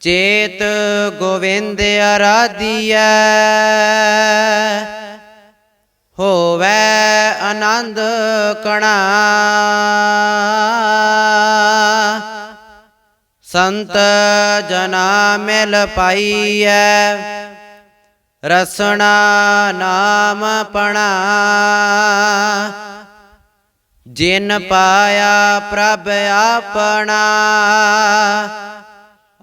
ਚੇਤ ਗੋਵਿੰਦ ਅਰਾਧੀਐ ਹੋਵੇ ਆਨੰਦ ਕਣਾ। ਸੰਤ ਜਨਾ ਮਿਲ ਪਾਈਐ, ਰਸਨਾ ਨਾਮ ਪਣਾ। ਜਿਨ ਪਾਇਆ ਪ੍ਰਭ ਆਪਣਾ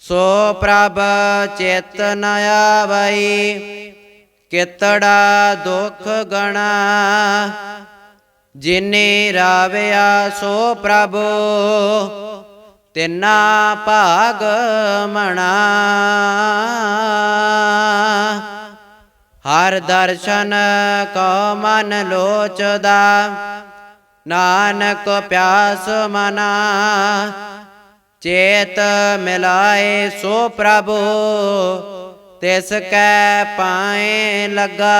ਸੋ ਪ੍ਰਭ ਚਿਤ ਨ ਆਵਈ ਕਿਤੜਾ ਦੁਖ ਗਣਾ। ਜਿਨੇ ਰਾਵਿਆ ਸੋ ਪ੍ਰਭ, ਤਿੰਨਾ ਭਾਗ ਮਣਾ। ਹਰ ਦਰਸ਼ਨ ਕੋ ਮਨ ਲੋਚਦਾ, ਨਾਨਕ ਪਿਆਸ ਮਨਾ। ਚੇਤ ਮਿਲਾਏ ਸੋ ਪ੍ਰਭੂ ਤਿਸ ਕੈ ਪਾਏ ਲਗਾ।